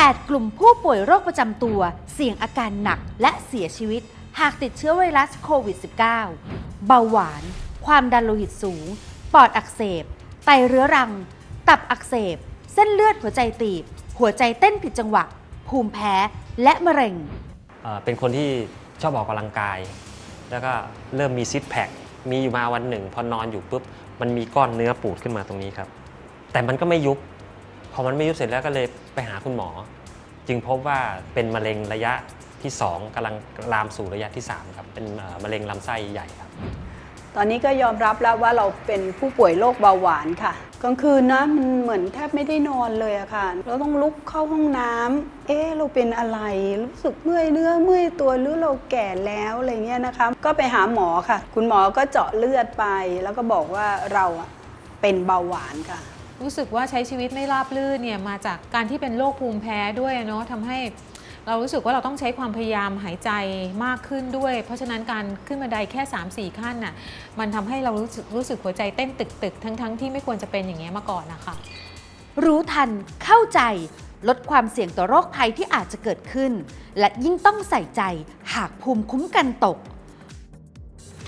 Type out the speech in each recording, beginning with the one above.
8 กลุ่มผู้ป่วยโรคประจำตัว เสี่ยงอาการหนักและเสียชีวิต หากติดเชื้อไวรัสโควิด -19 เบาหวาน ความดันโลหิตสูง ปอดอักเสบ ไตเรื้อรัง ตับอักเสบ เส้นเลือดหัวใจตีบ หัวใจเต้นผิดจังหวะ ภูมิแพ้ และมะเร็ง เอ่อเป็นคนที่ชอบออกกำลังกาย แล้วก็เริ่มมีซิทแพค มีอยู่มาวันหนึ่ง พอนอนอยู่ปุ๊บ มันมีก้อนเนื้อปูดขึ้นมาตรงนี้ครับ แต่มันก็ไม่ยุบ พอมันไม่ยุบเสร็จแล้วก็เลยไปหาคุณหมอ จึงพบว่าเป็นมะเร็งระยะที่ 2กำลังลามสู่ระยะที่ 3 ครับ เป็นมะเร็งลำไส้ใหญ่ครับ ตอนนี้ก็ยอมรับแล้วว่าเราเป็นผู้ป่วยโรคเบาหวานค่ะกลางคืนนะมันเหมือนแทบไม่ได้นอนเลยอะค่ะ เราต้องลุกเข้าห้องน้ำเอ๊เราเป็นอะไร รู้สึกเมื่อยเนื้อเมื่อยตัวหรือเราแก่แล้วอะไรเงี้ยนะคะ ก็ไปหาหมอค่ะ คุณหมอก็เจาะเลือดไป แล้วก็บอกว่าเราอะเป็นเบาหวานค่ะ รู้สึกว่าใช้ชีวิตไม่ราบรื่นเนี่ยมาจากการที่เป็นโรคภูมิแพ้ด้วยเนาะทำให้เรารู้สึกว่าเราต้องใช้ความพยายามหายใจมากขึ้นด้วย เพราะฉะนั้นการขึ้นบันไดแค่ 3-4 ขั้นน่ะมันทำให้เรารู้สึกรู้สึกหัวใจเต้นตึกๆทั้งๆที่ไม่ควรจะเป็นอย่างเงี้ยมาก่อนนะคะรู้ทันเข้าใจลดความเสี่ยงต่อโรคภัยที่อาจจะเกิดขึ้น และยิ่งต้องใส่ใจหากภูมิคุ้มกันตก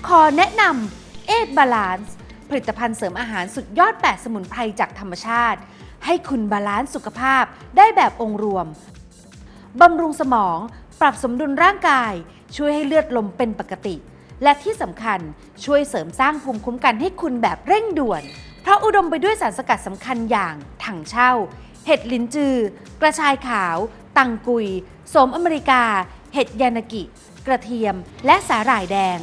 ขอแนะนำเอทบาลานซ์ ผลิตภัณฑ์เสริมอาหารสุดยอด 8 สมุนไพรจากธรรมชาติ ให้คุณบาลานซ์สุขภาพได้แบบองค์รวม บำรุงสมอง ปรับสมดุลร่างกาย ช่วยให้เลือดลมเป็นปกติ และที่สำคัญช่วยเสริมสร้างภูมิคุ้มกันให้คุณแบบเร่งด่วน เพราะอุดมไปด้วยสารสกัดสำคัญอย่างถังเช่า เห็ดลินจือ กระชายขาว ตังกุย สมอเมริกา เห็ดยานากิ กระเทียม และสาหร่ายแดง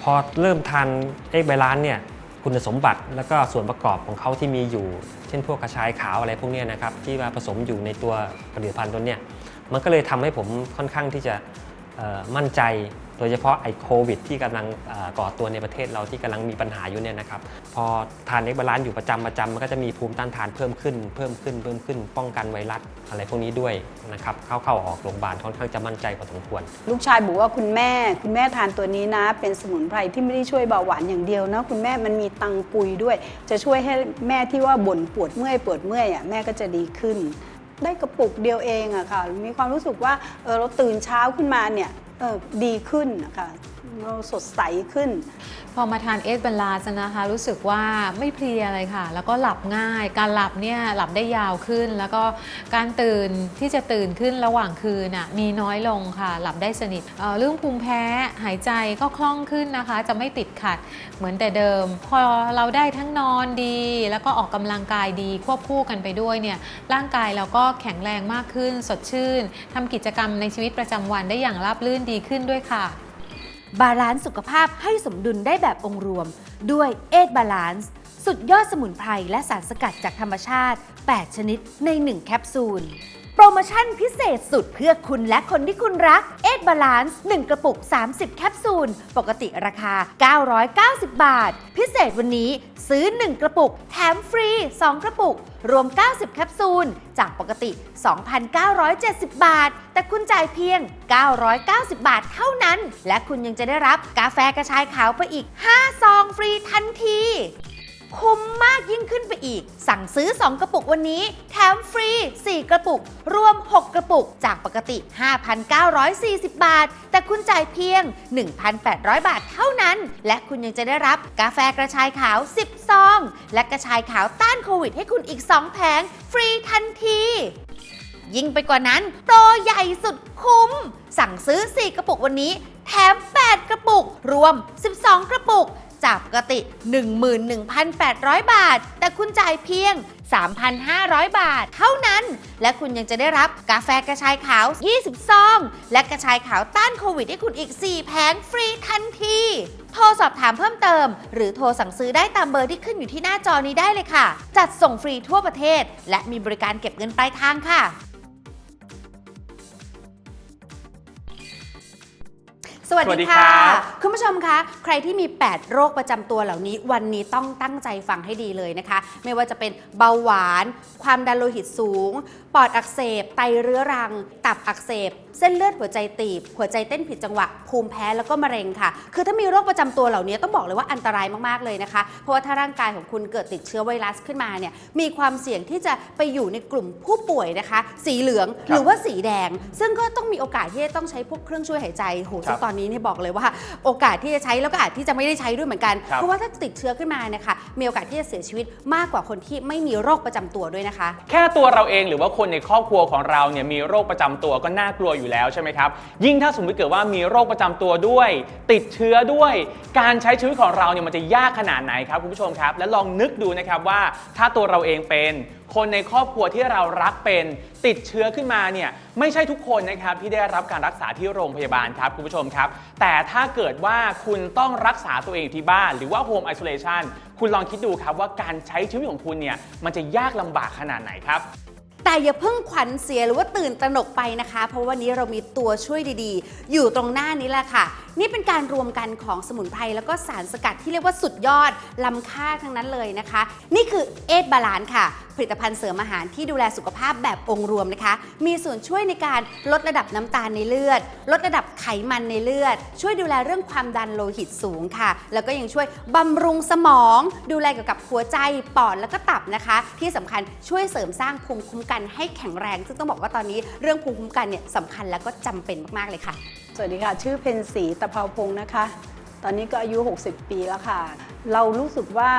พอเริ่มทานเอ็กไบร้านเนี่ย คุณสมบัติแล้วก็ส่วนประกอบของเขาที่มีอยู่ เช่นพวกกระชายขาวอะไรพวกนี้นะครับที่มาผสมอยู่ในตัวผลิตภัณฑ์ตัวเนี้ยมันก็เลยทำให้ผมค่อนข้างที่จะมั่นใจ โดยเฉพาะไอ้โควิดที่กำลังก่อตัวในประเทศเราที่กำลังมีปัญหาอยู่เนี่ยนะครับ พอทานเอ็กไบรานอยู่ประจำประจำมันก็จะมีภูมิต้านทานเพิ่มขึ้น เพิ่มขึ้นเพิ่มขึ้น ป้องกันไวรัสอะไรพวกนี้ด้วยนะครับเข้าเข้าออกโรงพยาบาลค่อนข้างจะมั่นใจพอสมควร ลูกชายบอกว่าคุณแม่ คุณแม่ทานตัวนี้นะ เป็นสมุนไพรที่ไม่ได้ช่วยเบาหวานอย่างเดียวนะคุณแม่มันมีตังกุยด้วย จะช่วยให้แม่ที่ว่าบ่นปวดเมื่อยปวดเมื่อยอะแม่ก็จะดีขึ้นได้กระปุกเดียวเองอะค่ะ มีความรู้สึกว่าเออเราตื่นเช้าขึ้นมาเนี่ย ดีขึ้นนะคะ เราสดใสขึ้น พอมาทานเอสบัลลาสนะคะ รู้สึกว่าไม่เพลียเลยค่ะ แล้วก็หลับง่าย การหลับเนี่ยหลับได้ยาวขึ้น แล้วก็การตื่นที่จะตื่นขึ้นระหว่างคืนน่ะมีน้อยลงค่ะ หลับได้สนิทเเรื่องภูมิแพ้หายใจก็คล่องขึ้นนะคะ จะไม่ติดขัดเหมือนแต่เดิม พอเราได้ทั้งนอนดี แล้วก็ออกกำลังกายดีควบคู่กันไปด้วยเนี่ยร่างกายเราก็แข็งแรงมากขึ้น สดชื่นทำกิจกรรมในชีวิตประจำวันได้อย่างราบรื่นดีขึ้นด้วยค่ะ บาลานซ์สุขภาพให้สมดุลได้แบบองค์รวม ด้วยเอทบาลานซ์สุดยอดสมุนไพรและสารสกัดจากธรรมชาติ 8 ชนิดใน 1 แคปซูล โปรโมชั่นพิเศษสุดเพื่อคุณและคนที่คุณรักเอทบาลานซ์1กระปุก 30 แคปซูล ปกติราคา 990 บาท พิเศษวันนี้ซื้อ 1 กระปุก แถมฟรี 2 กระปุก รวม 90 แคปซูล จากปกติ 2,970 บาท แต่คุณจ่ายเพียง 990 บาทเท่านั้น และคุณยังจะได้รับกาแฟกระชายขาวไปอีก 5 ซองฟรีทันที คุ้มมากยิ่งขึ้นไปอีก สั่งซื้อ 2 กระปุกวันนี้ แถมฟรี 4 กระปุก รวม 6 กระปุก จากปกติ 5,940 บาท แต่คุณจ่ายเพียง 1,800 บาทเท่านั้น และคุณยังจะได้รับกาแฟกระชายขาว 10 ซอง และกระชายขาวต้านโควิด ให้คุณอีก 2 แผง ฟรีทันที ยิ่งไปกว่านั้น โปรใหญ่สุดคุ้ม สั่งซื้อ 4 กระปุกวันนี้ แถม 8 กระปุก รวม 12 กระปุก จากปกติ 11,800 บาท แต่คุณจ่ายเพียง 3,500 บาท เท่านั้น และคุณยังจะได้รับกาแฟกระชายขาว 20 ซอง และกระชายขาวต้านโควิดให้คุณอีก 4 แผงฟรีทันที โทรสอบถามเพิ่มเติม หรือโทรสั่งซื้อได้ตามเบอร์ที่ขึ้นอยู่ที่หน้าจอนี้ได้เลยค่ะ จัดส่งฟรีทั่วประเทศ และมีบริการเก็บเงินปลายทางค่ะ สวัสสวัสดีดีครัค่ะบคุณผู้ชมคะ ใครที่มี 8 โรคประจำตัวเหล่านี้ วันนี้ต้องตั้งใจฟังให้ดีเลยนะคะ ไม่ว่าจะเป็นเบาหวาน ความดันโลหิตสูง ปอดอักเสบ ไตเรื้อรัง ตับอักเสบ เส้นเลือดหัวใจตีบ หัวใจเต้นผิดจังหวะ ภูมิแพ้แล้วก็มะเร็งค่ะ คือถ้ามีโรคประจำตัวเหล่านี้ต้องบอกเลยว่าอันตรายมากๆเลยนะคะ เพราะว่าถ้าร่างกายของคุณเกิดติดเชื้อไวรัสขึ้นมาเนี่ย มีความเสี่ยงที่จะไปอยู่ในกลุ่มผู้ป่วยนะคะ สีเหลืองหรือว่าสีแดง ซึ่งก็ต้องมีโอกาสที่จะต้องใช้พวกเครื่องช่วยหายใจโหซึ่งตอนนี้เนี่ยบอกเลยว่าโอกาสที่จะใช้แล้วก็อาจที่จะไม่ได้ใช้ด้วยเหมือนกันครับเพราะว่าถ้าติดเชื้อขึ้นมาเนี่ยค่ะมีโอกาสที่จะเสียชีวิตมากกว่าคนที่ไม่มีโรคประจำตัวด้วยนะคะ แค่ตัวเราเองหรือว่าคนในครอบครัวของเราเนี่ยมีโรคประจำตัวก็น่ากลัวอยู่แล้วใช่ไหมครับยิ่งถ้าสมมติเกิดว่ามีโรคประจำตัวด้วย ติดเชื้อด้วย การใช้ชีวิตของเราเนี่ยมันจะยากขนาดไหนครับคุณผู้ชมครับ และลองนึกดูนะครับว่าถ้าตัวเราเองเป็นคนในครอบครัวที่เรารักเป็นติดเชื้อขึ้นมาเนี่ยไม่ใช่ทุกคนนะครับที่ได้รับการรักษาที่โรงพยาบาลครับคุณผู้ชมครับ แต่ถ้าเกิดว่าคุณต้องรักษาตัวเองอยู่ที่บ้าน หรือว่า Home Isolation คุณลองคิดดูครับว่าการใช้ชีวิตของคุณเนี่ยมันจะยากลำบากขนาดไหนครับ แต่อย่าเพิ่งขวัญเสียหรือว่าตื่นตระหนกไปนะคะ เพราะวันนี้เรามีตัวช่วยดีๆ อยู่ตรงหน้านี้แหละค่ะ นี่เป็นการรวมกันของสมุนไพรแล้วก็สารสกัดที่เรียกว่าสุดยอดล้ำค่าทั้งนั้นเลยนะคะ นี่คือเอทบาลานค่ะ ผลิตภัณฑ์เสริมอาหารที่ดูแลสุขภาพแบบองค์รวมนะคะ มีส่วนช่วยในการลดระดับน้ำตาลในเลือด ลดระดับไขมันในเลือด ช่วยดูแลเรื่องความดันโลหิตสูงค่ะ แล้วก็ยังช่วยบำรุงสมอง ดูแลเกี่ยวกับหัวใจปอดแล้วก็ตับนะคะ ที่สำคัญช่วยเสริมสร้างภูมิคุ้มกันให้แข็งแรง ซึ่งต้องบอกว่าตอนนี้เรื่องภูมิคุ้มกันเนี่ยสำคัญแล้วก็จำเป็นมาก ๆ เลยค่ะ สวัสดีค่ะ ชื่อเพนสีตะเภาพงศ์นะคะ ตอนนี้ก็อายุ 60 ปีแล้วค่ะ เรารู้สึกว่า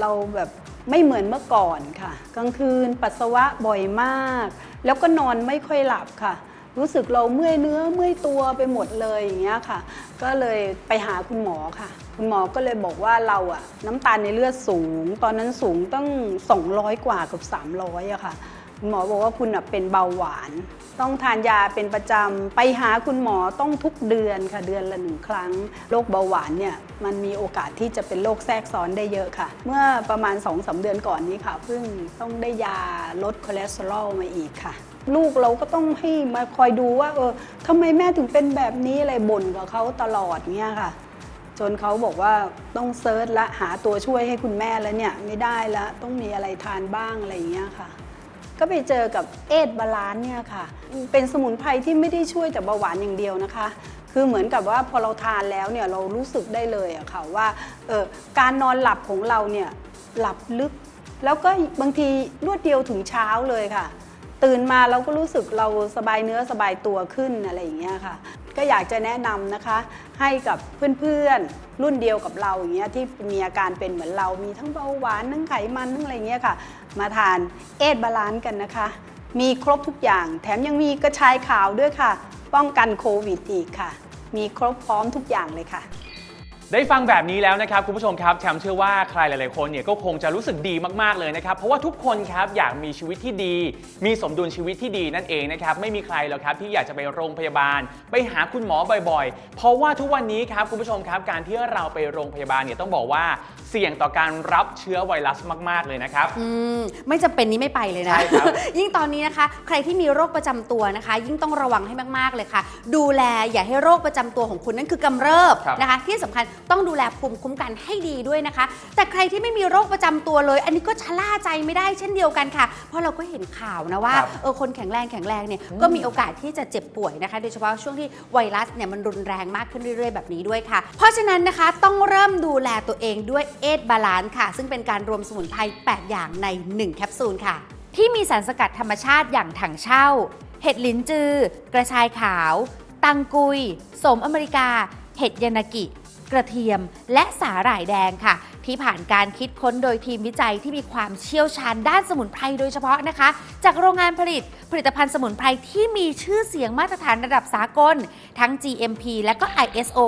เราแบบไม่เหมือนเมื่อก่อนค่ะ กลางคืนปัสสาวะบ่อยมาก แล้วก็นอนไม่ค่อยหลับค่ะ รู้สึกเราเมื่อยเนื้อเมื่อยตัวไปหมดเลยอย่างเงี้ยค่ะ ก็เลยไปหาคุณหมอค่ะ คุณหมอก็เลยบอกว่าเราอะน้ำตาลในเลือดสูง ตอนนั้นสูงตั้ง 200 กว่ากับ 300อะค่ะ คุณหมอบอกว่าคุณเป็นเบาหวาน ต้องทานยาเป็นประจำ ไปหาคุณหมอต้องทุกเดือนค่ะเดือนละหนึ่งครั้ง โรคเบาหวานเนี่ยมันมีโอกาสที่จะเป็นโรคแทรกซ้อนได้เยอะค่ะ เมื่อประมาณ2อสเดือนก่อนนี้ค่ะเพิ่งต้องได้ยาลดคอเลสเตอรอลมาอีกค่ะ ลูกเราก็ต้องให้มาคอยดูว่าเออทำไมแม่ถึงเป็นแบบนี้อะไรบ่นกับเขาตลอดเนี่ยค่ะจนเขาบอกว่าต้องเซิร์ชและหาตัวช่วยให้คุณแม่แล้วเนี่ยไม่ได้แล้วต้องมีอะไรทานบ้างอะไรอย่างเงี้ยค่ะ ก็ไปเจอกับเอทบาลานเนี่ยค่ะ เป็นสมุนไพรที่ไม่ได้ช่วยแต่เบาหวานอย่างเดียวนะคะ คือเหมือนกับว่าพอเราทานแล้วเนี่ยเรารู้สึกได้เลยอะค่ะว่าเออการนอนหลับของเราเนี่ยหลับลึก แล้วก็บางทีรวดเดียวถึงเช้าเลยค่ะ ตื่นมาเราก็รู้สึกเราสบายเนื้อสบายตัวขึ้นอะไรอย่างเงี้ยค่ะ ก็อยากจะแนะนำนะคะ ให้กับเพื่อนๆรุ่นเดียวกับเราอย่างเงี้ยที่มีอาการเป็นเหมือนเรามีทั้งเบาหวานทั้งไขมันทั้งอะไรเงี้ยค่ะ มาทานเอทบาลานซ์กันนะคะ มีครบทุกอย่าง แถมยังมีกระชายขาวด้วยค่ะ ป้องกันโควิดอีกค่ะ มีครบพร้อมทุกอย่างเลยค่ะ ได้ฟังแบบนี้แล้วนะครับคุณผู้ชมครับแชมป์เชื่อว่าใครหลาย ๆ คนเนี่ยก็คงจะรู้สึกดีมาก ๆ เลยนะครับ เพราะว่าทุกคนครับอยากมีชีวิตที่ดี มีสมดุลชีวิตที่ดีนั่นเองนะครับไม่มีใครหรอกครับที่อยากจะไปโรงพยาบาล ไปหาคุณหมอบ่อย ๆ เพราะว่าทุกวันนี้ครับคุณผู้ชมครับการที่เราไปโรงพยาบาลเนี่ยต้องบอกว่าเสี่ยงต่อการรับเชื้อไวรัสมาก ๆ เลยนะครับ อืมไม่จำเป็นนี้ไม่ไปเลยนะ ใช่ครับ ยิ่งตอนนี้นะคะ ใครที่มีโรคประจำตัวนะคะ ยิ่งต้องระวังให้มาก ๆ เลยค่ะ ดูแลอย่าให้โรคประจำตัวของคุณนั่นคือกำเริบครับ นะคะ ที่สำคัญต้องดูแลภูมิคุ้มกันให้ดีด้วยนะคะ แต่ใครที่ไม่มีโรคประจำตัวเลย อันนี้ก็ชะล่าใจไม่ได้เช่นเดียวกันค่ะ เพราะเราก็เห็นข่าวนะว่าครับเออคนแข็งแรงแข็งแรงเนี่ยก็มีโอกาสที่จะเจ็บป่วยนะคะ โดยเฉพาะช่วงที่ไวรัสเนี่ยมันรุนแรงมากขึ้นเรื่อยๆ แบบนี้ด้วยค่ะ เพราะฉะนั้นนะคะต้องเริ่มดูแลตัวเองด้วยเอทบาลานซ์ค่ะ ซึ่งเป็นการรวมสมุนไพร8 อย่างใน 1 แคปซูลค่ะ ที่มีสารสกัดธรรมชาติอย่างถังเช่า เห็ดลิ้นจือ กระชายขาว ตังกุยโสมอเมริกา เห็ดยานากิ กระเทียม และสาหร่ายแดงค่ะ ที่ผ่านการคิดค้นโดยทีมวิจัยที่มีความเชี่ยวชาญด้านสมุนไพรโดยเฉพาะนะคะ จากโรงงานผลิตผลิตภัณฑ์สมุนไพรที่มีชื่อเสียงมาตรฐานระดับสากล ทั้ง GMP และก็ ISO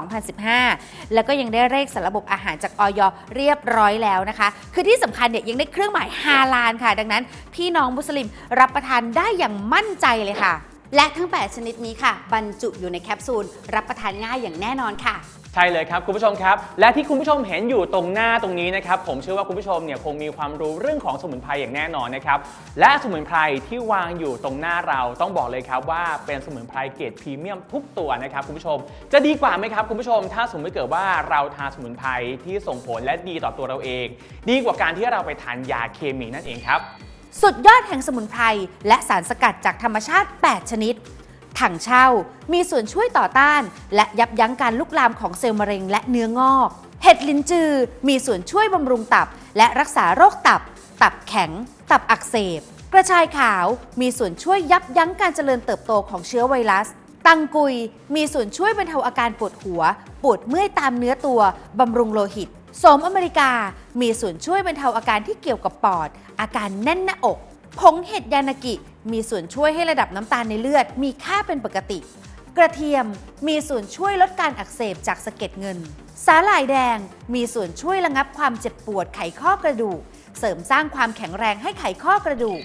9001-2015 แล้วก็ยังได้เลขสารระบบอาหารจากออยเรียบร้อยแล้วนะคะ คือที่สำคัญเนี่ยยังได้เครื่องหมายฮาลาลค่ะ ดังนั้นพี่น้องมุสลิมรับประทานได้อย่างมั่นใจเลยค่ะ และทั้ง 8 ชนิดนี้ค่ะ บรรจุอยู่ในแคปซูล รับประทานง่ายอย่างแน่นอนค่ะ ใช่เลยครับคุณผู้ชมครับ และที่คุณผู้ชมเห็นอยู่ตรงหน้าตรงนี้นะครับผมเชื่อว่าคุณผู้ชมเนี่ยคงมีความรู้เรื่องของสมุนไพรอย่างแน่นอนนะครับและสมุนไพรที่วางอยู่ตรงหน้าเราต้องบอกเลยครับว่าเป็นสมุนไพรเกรดพรีเมียมทุกตัวนะครับคุณผู้ชม จะดีกว่าไหมครับคุณผู้ชม ถ้าสมมติเกิดว่าเราทานสมุนไพรที่ส่งผลและดีต่อตัวเราเอง ดีกว่าการที่เราไปทานยาเคมีนั่นเองครับ สุดยอดแห่งสมุนไพรและสารสกัดจากธรรมชาติ 8 ชนิด ถังเช่ามีส่วนช่วยต่อต้าน และยับยั้งการลุกลามของเซลล์มะเร็งและเนื้องอก เห็ดลินจือ มีส่วนช่วยบำรุงตับ และรักษาโรคตับ ตับแข็ง ตับอักเสบ กระชายขาวมีส่วนช่วยยับยั้งการเจริญเติบโตของเชื้อไวรัสตังกุยมีส่วนช่วยบรรเทาอาการปวดหัว ปวดเมื่อยตามเนื้อตัว บำรุงโลหิต สมอเมริกามีส่วนช่วยบรรเทาอาการที่เกี่ยวกับปอด อาการแน่นหน้าอก ผงเห็ดยานากิ มีส่วนช่วยให้ระดับน้ำตาลในเลือด มีค่าเป็นปกติ กระเทียมมีส่วนช่วยลดการอักเสบจากสะเก็ดเงิน สาหร่ายแดงมีส่วนช่วยระงับความเจ็บปวดไขข้อกระดูก เสริมสร้างความแข็งแรงให้ไขข้อกระดูก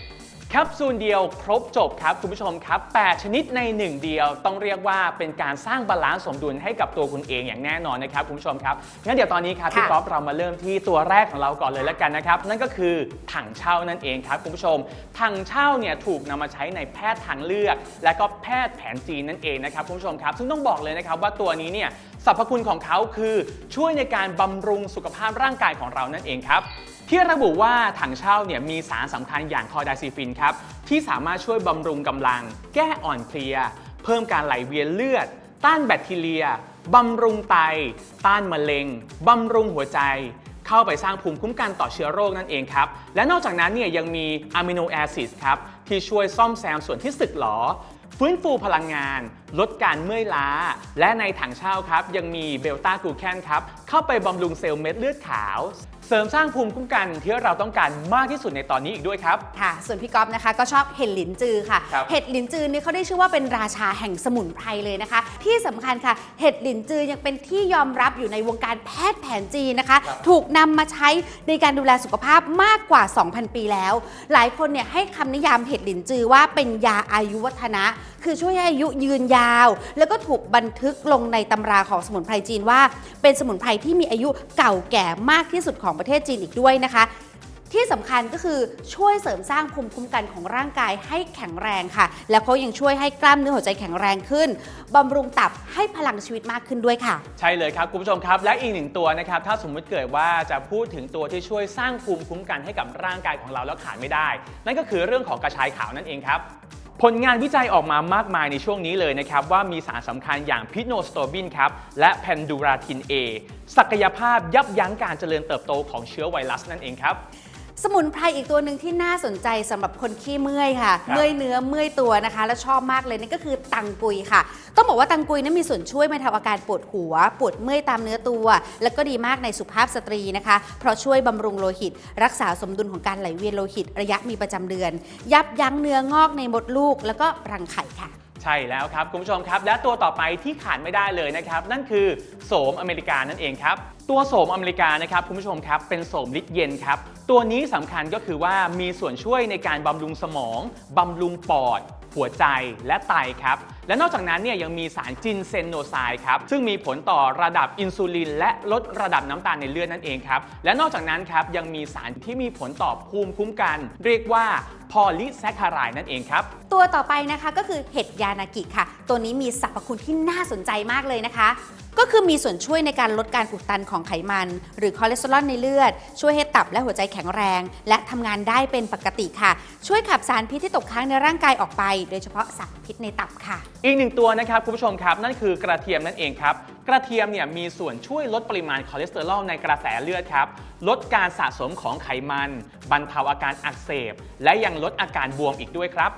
แคปซูลเดียวครบจบครับคุณผู้ชมครับ 8 ชนิดใน 1 เดียวต้องเรียกว่าเป็นการสร้างบาลานซ์สมดุลให้กับตัวคุณเองอย่างแน่นอนนะครับคุณผู้ชมครับงั้นเดี๋ยวตอนนี้ครับพี่ค่ะก๊อฟเรามาเริ่มที่ตัวแรกของเราก่อนเลยแล้วกันนะครับ นั่นก็คือถังเช่านั่นเองครับคุณผู้ชม ถังเช่าเนี่ยถูกนำมาใช้ในแพทย์ทางเลือก และก็แพทย์แผนจีนนั่นเองนะครับคุณผู้ชมครับซึ่งต้องบอกเลยนะครับว่าตัวนี้เนี่ยสรรพคุณของเขาคือช่วยในการบำรุงสุขภาพร่างกายของเรานั่นเองครับ ที่ระบุว่าถังเช่าเนี่ยมีสารสำคัญอย่างคอร์ไดซิฟินครับที่สามารถช่วยบำรุงกำลัง แก้อ่อนเพลีย เพิ่มการไหลเวียนเลือด ต้านแบคทีเรียบำรุงไต ต้านมะเร็งบำรุงหัวใจ เข้าไปสร้างภูมิคุ้มกันต่อเชื้อโรคนั่นเองครับ และนอกจากนั้นเนี่ยยังมีอะมิโนแอซิดครับที่ช่วยซ่อมแซมส่วนที่สึกหรอ ฟื้นฟูพลังงาน ลดการเมื่อยล้า และในถังเช่าครับ ยังมีเบลต้ากลูแคนครับ เข้าไปบำรุงเซลล์เม็ดเลือดขาว เสริมสร้างภูมิคุ้มกันที่เราต้องการมากที่สุดในตอนนี้อีกด้วยครับ ค่ะ ส่วนพี่ก๊อฟนะคะ ก็ชอบเห็ดหลินจือค่ะ ครับ เห็ดหลินจือนี่เขาได้ชื่อว่าเป็นราชาแห่งสมุนไพรเลยนะคะ ที่สำคัญค่ะ เห็ดหลินจือยังเป็นที่ยอมรับอยู่ในวงการแพทย์แผนจีนนะคะ ถูกนำมาใช้ในการดูแลสุขภาพมากกว่า 2,000 ปีแล้ว หลายคนเนี่ยให้คำนิยามเห็ดหลินจือว่าเป็นยาอายุวัฒนะ คือช่วยให้อายุยืนยาว แล้วก็ถูกบันทึกลงในตำราของสมุนไพรจีนว่า เป็นสมุนไพรที่มีอายุเก่าแก่มากที่สุดของประเทศจีนอีกด้วยนะคะ ที่สำคัญก็คือช่วยเสริมสร้างภูมิคุ้มกันของร่างกายให้แข็งแรงค่ะ แล้วเขายังช่วยให้กล้ามเนื้อหัวใจแข็งแรงขึ้นบำรุงตับให้พลังชีวิตมากขึ้นด้วยค่ะ ใช่เลยครับคุณผู้ชมครับ และอีกหนึ่งตัวนะครับถ้าสมมติเกิดว่าจะพูดถึงตัวที่ช่วยสร้างภูมิคุ้มกันให้กับร่างกายของเราแล้วขาดไม่ได้ นั่นก็คือเรื่องของกระชายขาวนั่นเองครับ ผลงานวิจัยออกมามากมายในช่วงนี้เลยนะครับ ว่ามีสารสำคัญอย่างพิโนสโตบินครับ และแพนดูราทิน A ศักยภาพยับยั้งการเจริญเติบโตของเชื้อไวรัสนั่นเองครับ สมุนไพรอีกตัวหนึ่งที่น่าสนใจสำหรับคนขี้เมื่อยค่ะครับเมื่อยเนื้อเมื่อยตัวนะคะ และชอบมากเลยนั่นก็คือตังกุยค่ะ ต้องบอกว่าตังกุยนั้นมีส่วนช่วยบรรเทาอาการปวดหัว ปวดเมื่อยตามเนื้อตัว แล้วก็ดีมากในสุภาพสตรีนะคะ เพราะช่วยบำรุงโลหิต รักษาสมดุลของการไหลเวียนโลหิต ระยะมีประจำเดือน ยับยั้งเนื้องอกในมดลูก แล้วก็รังไข่ค่ะใช่แล้วครับคุณผู้ชมครับ และตัวต่อไปที่ขาดไม่ได้เลยนะครับ นั่นคือโสมอเมริกานั่นเองครับ ตัวโสมอเมริกานะครับคุณผู้ชมครับเป็นโสมฤทธิ์เย็นครับ ตัวนี้สำคัญก็คือว่ามีส่วนช่วยในการบำรุงสมองบำรุงปอด หัวใจและไตครับ และนอกจากนั้นเนี่ยยังมีสารจินเซนโนไซด์ครับ ซึ่งมีผลต่อระดับอินซูลิน และลดระดับน้ำตาลในเลือดนั่นเองครับ และนอกจากนั้นครับยังมีสารที่มีผลต่อภูมิคุ้มกัน เรียกว่า พอลิแซคคารายนั่นเองครับ ตัวต่อไปนะคะก็คือเห็ดยานากิค่ะ ตัวนี้มีสรรพคุณที่น่าสนใจมากเลยนะคะ ก็คือมีส่วนช่วยในการลดการอุดตันของไขมัน หรือคอเลสเตอรอลในเลือด ช่วยให้ตับและหัวใจแข็งแรง และทำงานได้เป็นปกติค่ะ ช่วยขับสารพิษที่ตกค้างในร่างกายออกไป โดยเฉพาะสารพิษในตับค่ะ อีกหนึ่งตัวนะครับคุณผู้ชมครับ นั่นคือกระเทียมนั่นเองครับกระเทียมเนี่ยมีส่วนช่วยลดปริมาณคอเลสเตอรอลในกระแสเลือดครับ ลดการสะสมของไขมัน บรรเทาอาการอักเสบ และยังลดอาการบวมอีกด้วยครับ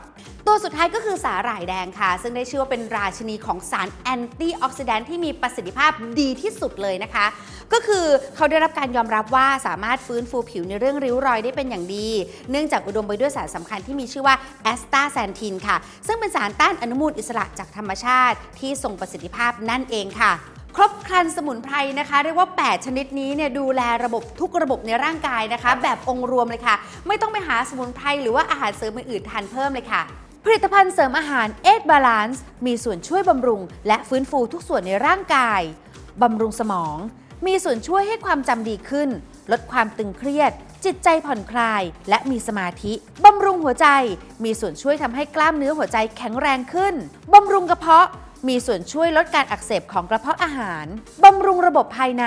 ตัวสุดท้ายก็คือสาหร่ายแดงค่ะ ซึ่งได้ชื่อว่าเป็นราชินีของสารแอนตี้ออกซิแดนท์ที่มีประสิทธิภาพดีที่สุดเลยนะคะ ก็คือเขาได้รับการยอมรับว่าสามารถฟื้นฟูผิวในเรื่องริ้วรอยได้เป็นอย่างดี เนื่องจากอุดมไปด้วยสารสำคัญที่มีชื่อว่าแอสตาแซนทินค่ะ ซึ่งเป็นสารต้านอนุมูลอิสระจากธรรมชาติ ที่ทรงประสิทธิภาพนั่นเองค่ะ ครันสมุนไพรนะคะ เรียกว่า 8 ชนิดนี้เนี่ยดูแลระบบทุกระบบในร่างกายนะคะ แบบองค์รวมเลยค่ะ ไม่ต้องไปหาสมุนไพรหรือว่าอาหารเสริมอื่นๆทานเพิ่มเลยค่ะผลิตภัณฑ์เสริมอาหารเอ b บาลานซ์มีส่วนช่วยบำรุง และฟื้นฟูทุกส่วนในร่างกาย บำรุงสมอง มีส่วนช่วยให้ความจำดีขึ้น ลดความตึงเครียด จิตใจผ่อนคลาย และมีสมาธิ บำรุงหัวใจ มีส่วนช่วยทำให้กล้ามเนื้อหัวใจแข็งแรงขึ้น บำรุงกระเพาะ มีส่วนช่วยลดการอักเสบของกระเพาะอาหาร บำรุงระบบภายใน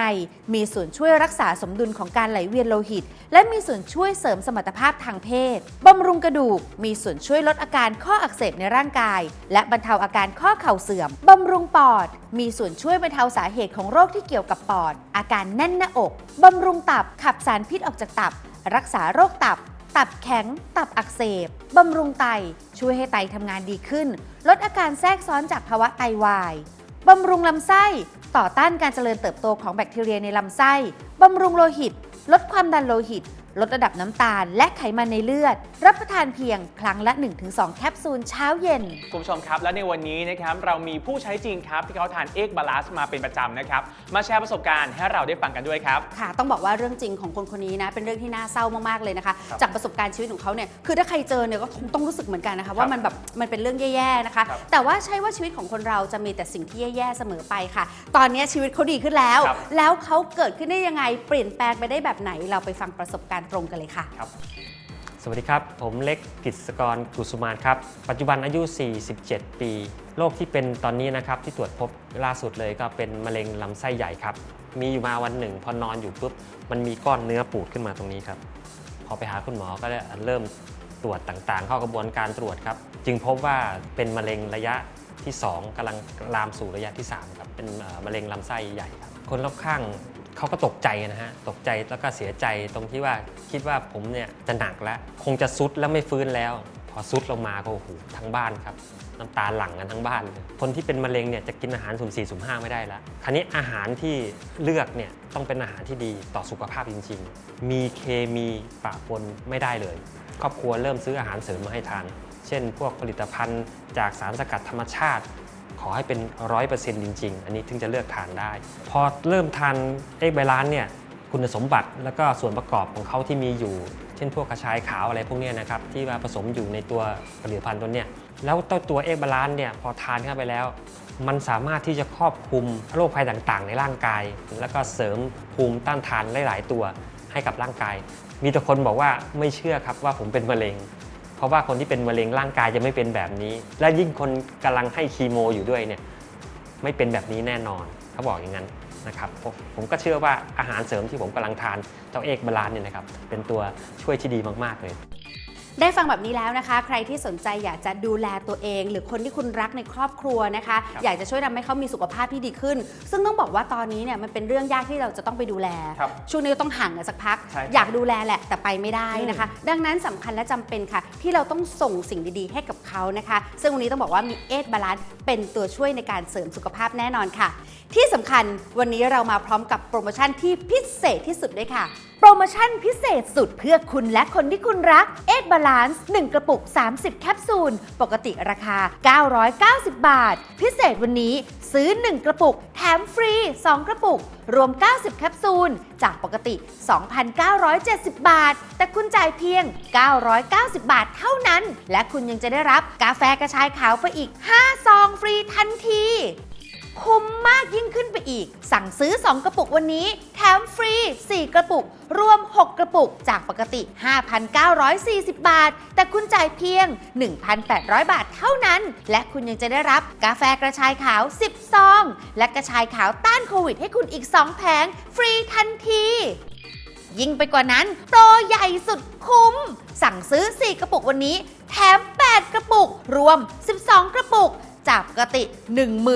มีส่วนช่วยรักษาสมดุลของการไหลเวียนโลหิต และมีส่วนช่วยเสริมสมรรถภาพทางเพศ บำรุงกระดูก มีส่วนช่วยลดอาการข้ออักเสบในร่างกาย และบรรเทาอาการข้อเข่าเสื่อม บำรุงปอด มีส่วนช่วยบรรเทาสาเหตุของโรคที่เกี่ยวกับปอด อาการแน่นหน้าอก บำรุงตับ ขับสารพิษออกจากตับ รักษาโรคตับ ตับแข็ง ตับอักเสบบำรุงไต ช่วยให้ไตทำงานดีขึ้น ลดอาการแทรกซ้อนจากภาวะไตวายบำรุงลำไส้ ต่อต้านการเจริญเติบโตของแบคทีเรียในลำไส้ บำรุงโลหิต ลดความดันโลหิต ลดระดับน้ำตาลและไขมันในเลือด รับประทานเพียงครั้งละ 1-2 แคปซูลเช้าเย็น คุณผู้ชมครับ และในวันนี้นะครับเรามีผู้ใช้จริงครับ ที่เขาทานเอกบาลานซ์มาเป็นประจำนะครับ มาแชร์ประสบการณ์ให้เราได้ฟังกันด้วยครับ ค่ะ ต้องบอกว่าเรื่องจริงของคนคนนี้นะ เป็นเรื่องที่น่าเศร้ามาก ๆ เลยนะคะ ครับจากประสบการณ์ชีวิตของเขาเนี่ย คือถ้าใครเจอเนี่ยก็คงต้องรู้สึกเหมือนกันนะคะ ว่ามันแบบมันเป็นเรื่องแย่ ๆ นะคะ ครับแต่ว่าใช่ว่าชีวิตของคนเราจะมีแต่สิ่งที่แย่ ๆ เสมอไปค่ะ ตอนนี้ชีวิตเขาดีขึ้นแล้ว ครับ แล้วเขาเกิดขึ้นได้ยังไง เปลี่ยนแปลงไปได้แบบไหน เราไปฟังประสบการณ์ตรงกันเลยค่ะครับ สวัสดีครับ ผมเล็กกิจกรกุสุมานครับ ปัจจุบันอายุ 47 ปี โรคที่เป็นตอนนี้นะครับที่ตรวจพบล่าสุดเลยก็เป็นมะเร็งลำไส้ใหญ่ครับ มีอยู่มาวันหนึ่ง พอนอนอยู่ปุ๊บมันมีก้อนเนื้อปูดขึ้นมาตรงนี้ครับ พอไปหาคุณหมอก็ได้เริ่มตรวจต่างๆ เข้ากระบวนการตรวจครับ จึงพบว่าเป็นมะเร็งระยะที่ 2กำลังลามสู่ระยะที่ 3 ครับ เป็นมะเร็งลำไส้ใหญ่ครับ คนรอบข้าง เขาก็ตกใจนะฮะ ตกใจแล้วก็เสียใจตรงที่ว่าคิดว่าผมเนี่ยจะหนักแล้ว คงจะซุดแล้วไม่ฟื้นแล้ว พอซุดลงมาก็โอ้โหทั้งบ้านครับน้ำตาหลั่งกันทั้งบ้านเลยคนที่เป็นมะเร็งเนี่ยจะกินอาหารสุ่มสี่สุ่มห้าไม่ได้แล้วคราวนี้อาหารที่เลือกเนี่ยต้องเป็นอาหารที่ดีต่อสุขภาพจริงๆ มีเคมีปะปนไม่ได้เลย ครอบครัวเริ่มซื้ออาหารเสริมมาให้ทาน เช่น พวกผลิตภัณฑ์จากสารสกัดธรรมชาติ ขอให้เป็นร้อยเปอร์เซ็นต์จริง ๆ อันนี้ถึงจะเลือกทานได้ พอเริ่มทานเอ็กไบรานเนี่ยคุณสมบัติแล้วก็ส่วนประกอบของเขาที่มีอยู่ เช่นพวกกระชายขาวอะไรพวกนี้นะครับที่ว่าผสมอยู่ในตัวผลิตภัณฑ์ตัวเนี้ยแล้วตัวตัวเอ็กไบรานเนี่ยพอทานเข้าไปแล้ว มันสามารถที่จะครอบคลุมโรคภัยต่างๆ ในร่างกาย แล้วก็เสริมภูมิต้านทานหลาย ๆ ตัวให้กับร่างกาย มีแต่คนบอกว่าไม่เชื่อครับว่าผมเป็นมะเร็ง เพราะว่าคนที่เป็นมะเร็งร่างกายจะไม่เป็นแบบนี้ และยิ่งคนกำลังให้คีโมอยู่ด้วยเนี่ยไม่เป็นแบบนี้แน่นอนเขาบอกอย่างนั้นนะครับผมก็เชื่อว่าอาหารเสริมที่ผมกำลังทานเจ้าเอกบาลานเนี่ยนะครับเป็นตัวช่วยที่ดีมากๆเลย ได้ฟังแบบนี้แล้วนะคะ ใครที่สนใจอยากจะดูแลตัวเอง หรือคนที่คุณรักในครอบครัวนะคะครับอยากจะช่วยทำให้เขามีสุขภาพที่ดีขึ้น ซึ่งต้องบอกว่าตอนนี้เนี่ยมันเป็นเรื่องยากที่เราจะต้องไปดูแล ครับช่วงนี้ต้องห่างกันสักพัก ใช่ครับอยากดูแลแหละแต่ไปไม่ได้นะคะ ดังนั้นสำคัญและจำเป็นค่ะ ที่เราต้องส่งสิ่งดีๆ ให้กับเขานะคะ ซึ่งวันนี้ต้องบอกว่ามีเอทบาลานซ์เป็นตัวช่วยในการเสริมสุขภาพแน่นอนค่ะ ที่สำคัญวันนี้เรามาพร้อมกับโปรโมชั่นที่พิเศษที่สุดด้วยค่ะโปรโมชั่นพิเศษสุดเพื่อคุณและคนที่คุณรักเอ็กบาลานซ์1กระปุก 30 แคปซูล ปกติราคา 990 บาท พิเศษวันนี้ซื้อ 1 กระปุก แถมฟรี 2 กระปุก รวม 90 แคปซูล จากปกติ 2,970 บาท แต่คุณจ่ายเพียง 990 บาทเท่านั้น และคุณยังจะได้รับกาแฟกระชายขาวไปอีก 5 ซองฟรีทันที คุ้มมากยิ่งขึ้นไปอีก สั่งซื้อ 2 กระปุกวันนี้ แถมฟรี 4 กระปุก รวม 6 กระปุก จากปกติ 5,940 บาท แต่คุณจ่ายเพียง 1,800 บาทเท่านั้น และคุณยังจะได้รับกาแฟกระชายขาว 10 ซอง และกระชายขาวต้านโควิดให้คุณอีก 2 แผง ฟรีทันที ยิ่งไปกว่านั้น โปรใหญ่สุดคุ้ม สั่งซื้อ 4 กระปุกวันนี้ แถม 8 กระปุก รวม 12 กระปุก จากปกติ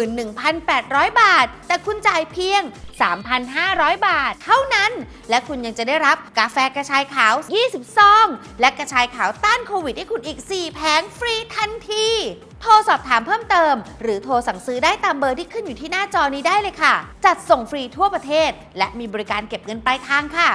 11,800 บาท แต่คุณจ่ายเพียง 3,500 บาท เท่านั้น และคุณยังจะได้รับกาแฟกระชายขาว 20 ซอง และกระชายขาวต้านโควิดให้คุณอีก 4 แผงฟรีทันที โทรสอบถามเพิ่มเติม หรือโทรสั่งซื้อได้ตามเบอร์ที่ขึ้นอยู่ที่หน้าจอนี้ได้เลยค่ะ จัดส่งฟรีทั่วประเทศ และมีบริการเก็บเงินปลายทางค่ะ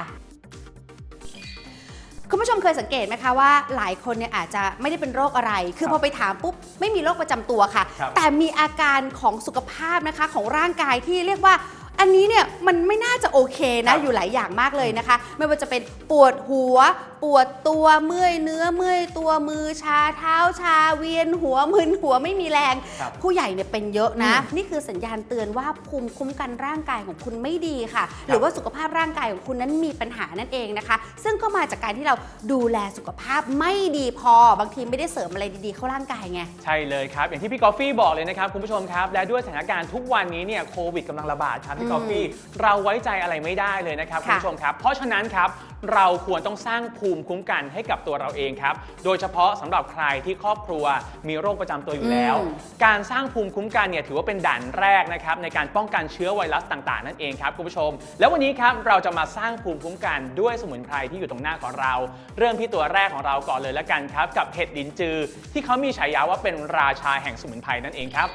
คุณผู้ชมเคยสังเกตไหมคะว่าหลายคนเนี่ยอาจจะไม่ได้เป็นโรคอะไร คือพอไปถามปุ๊บไม่มีโรคประจำตัวค่ะ ครับ แต่มีอาการของสุขภาพนะคะของร่างกายที่เรียกว่า อันนี้เนี่ยมันไม่น่าจะโอเคครันะบอยู่หลายอย่างมากเลยนะคะ ไม่ว่าจะเป็นปวดหัว ปวดตัวเมื่อยเนื้อเมื่อยตัวมือชาเท้าชาเวียนหัวมึนหัวไม่มีแรง ครับ ผู้ใหญ่เนี่ยเป็นเยอะนะ นี่คือสัญญาณเตือนว่าภูมิคุ้มกันร่างกายของคุณไม่ดีค่ะ หรือว่าสุขภาพร่างกายของคุณนั้นมีปัญหานั่นเองนะคะ ซึ่งก็มาจากการที่เราดูแลสุขภาพไม่ดีพอบางทีไม่ได้เสริมอะไรดีๆเข้าร่างกายไง ใช่เลยครับ อย่างที่พี่กอฟฟี่บอกเลยนะครับ คุณผู้ชมครับ และด้วยสถานการณ์ทุกวันนี้เนี่ยโควิดกำลังระบาดครับพี่กอฟฟี่เราไว้ใจอะไรไม่ได้เลยนะครับคุณค่ะผู้ชมครับ เพราะฉะนั้นครับเราควรต้องสร้างภูมิคุ้มกันให้กับตัวเราเองครับ โดยเฉพาะสำหรับใครที่ครอบครัวมีโรคประจำตัวอยู่แล้วอืมการสร้างภูมิคุ้มกันเนี่ยถือว่าเป็นด่านแรกนะครับในการป้องกันเชื้อไวรัสต่าง ๆ นั่นเองครับคุณผู้ชม แล้ววันนี้ครับเราจะมาสร้างภูมิคุ้มกันด้วยสมุนไพรที่อยู่ตรงหน้าของเรา เริ่มที่ตัวแรกของเราก่อนเลยละกันครับ กับเห็ดลินจือ ที่เขามีฉายาว่าเป็นราชาแห่งสมุนไพรนั่นเองครับ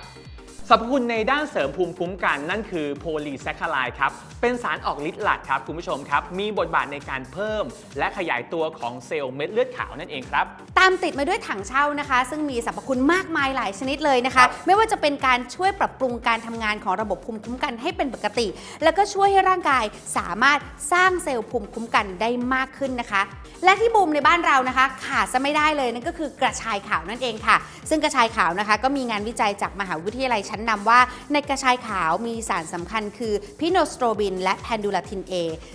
สรรพคุณในด้านเสริมภูมิคุ้มกันนั่นคือโพลีแซคคาไลครับ เป็นสารออกฤทธิ์หลักครับคุณผู้ชมครับ มีบทบาทในการเพิ่ม และขยายตัวของเซลล์เม็ดเลือดขาวนั่นเองครับ ตามติดมาด้วยถังเช่านะคะ ซึ่งมีสรรพคุณมากมายหลายชนิดเลยนะครัคะบไม่ว่าจะเป็นการช่วยปรับปรุงการทำงานของระบบภูมิคุ้มกันให้เป็นปกติ แล้วก็ช่วยให้ร่างกายสามารถสร้างเซลล์ภูมิคุ้มกันได้มากขึ้นนะคะ และที่บูมในบ้านเรานะคะ ขาดซะไม่ได้เลยนั่นก็คือกระชายขาวนั่นเองค่ะ ซึ่งกระชายขาวนะคะ ก็มีงานวิจัยจากมหาวิทยาลัยชั้นนำว่าในกระชายขาวมีสารสำคัญคือพิโนสโตรบิน และแพนดูลาทิน A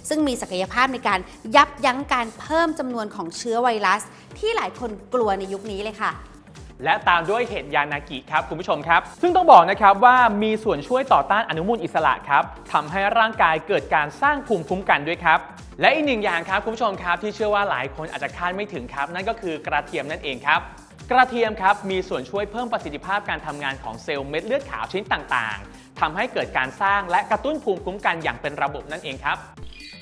ซึ่งมีศักยภาพในการยับยั้งการเพิ่มจำนวนของเชื้อไวรัส ที่หลายคนกลัวในยุคนี้เลยค่ะและตามด้วยเห็ดยานากิครับคุณผู้ชมครับ ซึ่งต้องบอกนะครับว่ามีส่วนช่วยต่อต้านอนุมูลอิสระครับทำให้ร่างกายเกิดการสร้างภูมิคุ้มกันด้วยครับ และอีกหนึ่งอย่างครับคุณผู้ชมครับที่เชื่อว่าหลายคนอาจจะคาดไม่ถึงครับ นั่นก็คือกระเทียมนั่นเองครับ กระเทียมครับมีส่วนช่วยเพิ่มประสิทธิภาพการทำงานของเซลล์เม็ดเลือดขาวชนิดต่างๆ ทำให้เกิดการสร้างและกระตุ้นภูมิคุ้มกันอย่างเป็นระบบนั่นเองครับ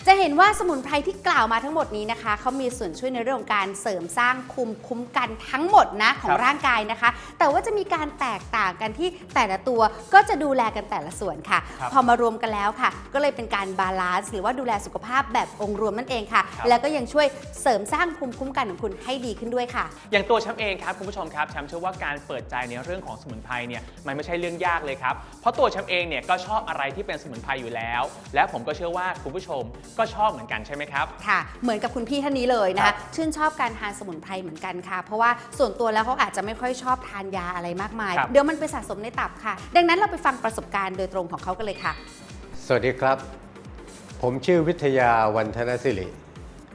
จะเห็นว่าสมุนไพรที่กล่าวมาทั้งหมดนี้นะคะ เขามีส่วนช่วยในเรื่องของการเสริมสร้างภูมิคุ้มกันทั้งหมดนะของครับร่างกายนะคะ แต่ว่าจะมีการแตกต่างกันที่แต่ละตัวก็จะดูแลกันแต่ละส่วนค่ะครับพอมารวมกันแล้วค่ะ ก็เลยเป็นการบาลานซ์หรือว่าดูแลสุขภาพแบบองค์รวมนั่นเองค่ะครับแล้วก็ยังช่วยเสริมสร้างภูมิคุ้มกันของคุณให้ดีขึ้นด้วยค่ะ อย่างตัวแชมป์เองครับคุณผู้ชมครับแชมป์เชื่อว่าการเปิดใจในเรื่องของสมุนไพรเนี่ยมันไม่ใช่เรื่องยากเลยครับเพราะตัวแชมป์เองเนี่ยก็ชอบอะไรที่เป็นสมุนไพรอยู่แล้ว และผมก็เชื่อว่าคุณผู้ชมก็ชอบเหมือนกันใช่ไหมครับ ค่ะ เหมือนกับคุณพี่ท่านนี้เลยนะครัคะบชื่นชอบการทานสมุนไพรเหมือนกันค่ะ เพราะว่าส่วนตัวแล้วเขาอาจจะไม่ค่อยชอบทานยาอะไรมากมาย ครับ เดี๋ยวมันไปสะสมในตับค่ะ ดังนั้นเราไปฟังประสบการณ์โดยตรงของเขากันเลยค่ะ สวัสดีครับ ผมชื่อวิทยาวันธนสิริ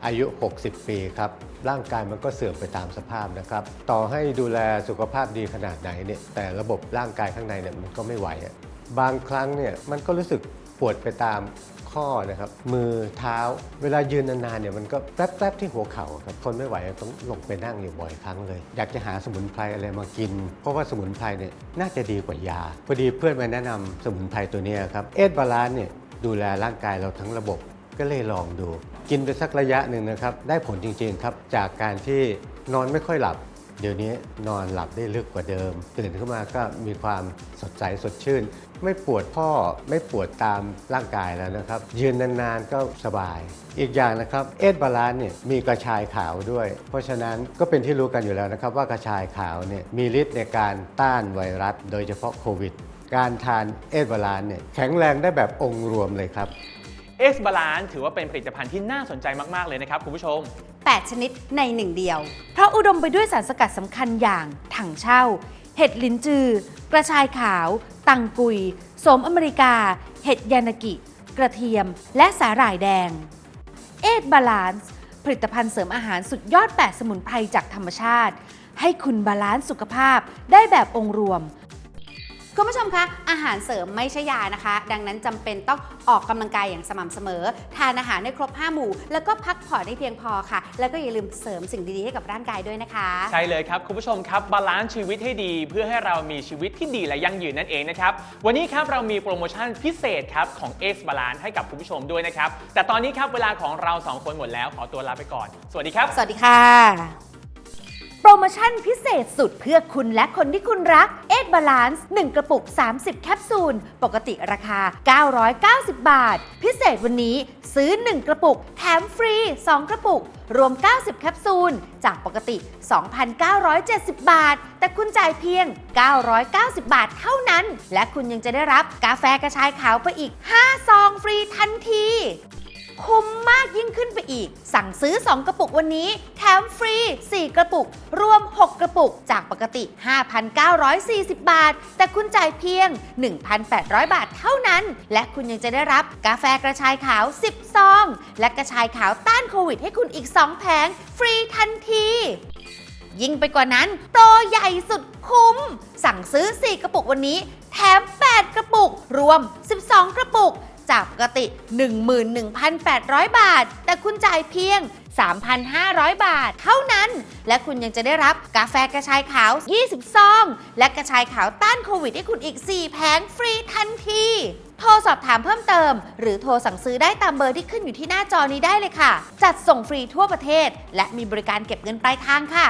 อายุ 60 ปีครับ ร่างกายมันก็เสื่อมไปตามสภาพนะครับ ต่อให้ดูแลสุขภาพดีขนาดไหนเนี่ย แต่ระบบร่างกายข้างในเนี่ยมันก็ไม่ไหวอะ บางครั้งเนี่ยมันก็รู้สึกปวดไปตามข้อนะครับ มือเท้าเวลายืนนานๆเนี่ยมันก็แป๊บๆที่หัวเข่าครับทนไม่ไหวต้องลงไปนั่งอยู่บ่อยครั้งเลย อยากจะหาสมุนไพรอะไรมากิน เพราะว่าสมุนไพรเนี่ยน่าจะดีกว่ายา พอดีเพื่อนมาแนะนำสมุนไพรตัวนี้ครับเอสบาลานเนี่ยดูแลร่างกายเราทั้งระบบก็เลยลองดู กินไปสักระยะหนึ่งนะครับ ได้ผลจริงๆครับ จากการที่นอนไม่ค่อยหลับ เดี๋ยวนี้นอนหลับได้ลึกกว่าเดิม ตื่นขึ้นมาก็มีความสดใสสดชื่น ไม่ปวดข้อไม่ปวดตามร่างกายแล้วนะครับ ยืนนานๆก็สบาย อีกอย่างนะครับเอสบาลานเนี่ยมีกระชายขาวด้วย เพราะฉะนั้นก็เป็นที่รู้กันอยู่แล้วนะครับ ว่ากระชายขาวเนี่ยมีฤทธิ์ในการต้านไวรัส โดยเฉพาะโควิด การทานเอสบาลานเนี่ยแข็งแรงได้แบบองค์รวมเลยครับ เอสบาลานถือว่าเป็นผลิตภัณฑ์ที่น่าสนใจมาก ๆ เลยนะครับคุณผู้ชม 8 ชนิดในหนึ่งเดียว เพราะอุดมไปด้วยสารสกัดสำคัญอย่างถังเช่า เห็ดลิ้นจือ กระชายขาว ตังกุย สมอเมริกา เห็ดยานากิ กระเทียม และสาหร่ายแดง เอทบาลานซ์ผลิตภัณฑ์เสริมอาหารสุดยอด 8 สมุนไพรจากธรรมชาติ ให้คุณบาลานซ์สุขภาพได้แบบองค์รวม คุณผู้ชมคะอาหารเสริมไม่ใช่ยานะคะ ดังนั้นจำเป็นต้องออกกำลังกายอย่างสม่ำเสมอ ทานอาหารให้ครบ 5 หมู่ แล้วก็พักผ่อนให้เพียงพอค่ะ แล้วก็อย่าลืมเสริมสิ่งดีๆให้กับร่างกายด้วยนะคะ ใช่เลยครับคุณผู้ชมครับบาลานซ์ชีวิตให้ดีเพื่อให้เรามีชีวิตที่ดีและยั่งยืนนั่นเองนะครับวันนี้ครับเรามีโปรโมชั่นพิเศษครับของ X Balance ให้กับคุณผู้ชมด้วยนะครับแต่ตอนนี้ครับเวลาของเราสองคนหมดแล้วขอตัวลาไปก่อน สวัสดีครับ สวัสดีค่ะ โปรโมชั่นพิเศษสุดเพื่อคุณและคนที่คุณรัก เอ็ดบาลานซ์1กระปุก 30 แคปซูล ปกติราคา 990 บาท พิเศษวันนี้ซื้อ 1 กระปุก แถมฟรี 2 กระปุก รวม 90 แคปซูล จากปกติ 2,970 บาท แต่คุณจ่ายเพียง 990 บาทเท่านั้น และคุณยังจะได้รับกาแฟกระชายขาวไปอีก 5 ซองฟรีทันที คุ้มมากยิ่งขึ้นไปอีก สั่งซื้อ 2 กระปุกวันนี้ แถมฟรี 4 กระปุก รวม 6 กระปุก จากปกติ 5,940 บาท แต่คุณจ่ายเพียง 1,800 บาทเท่านั้น และคุณยังจะได้รับกาแฟกระชายขาว 10 ซอง และกระชายขาวต้านโควิดให้คุณอีก 2 แผง ฟรีทันที ยิ่งไปกว่านั้นโปรใหญ่สุดคุ้ม สั่งซื้อ 4 กระปุกวันนี้ แถม 8 กระปุก รวม 12 กระปุก จากปกติ 11,800 บาท แต่คุณจ่ายเพียง 3,500 บาท เท่านั้น และคุณยังจะได้รับกาแฟกระชายขาว 20 ซอง และกระชายขาวต้านโควิดให้คุณอีก 4 แผงฟรีทันที โทรสอบถามเพิ่มเติม หรือโทรสั่งซื้อได้ตามเบอร์ที่ขึ้นอยู่ที่หน้าจอนี้ได้เลยค่ะ จัดส่งฟรีทั่วประเทศ และมีบริการเก็บเงินปลายทางค่ะ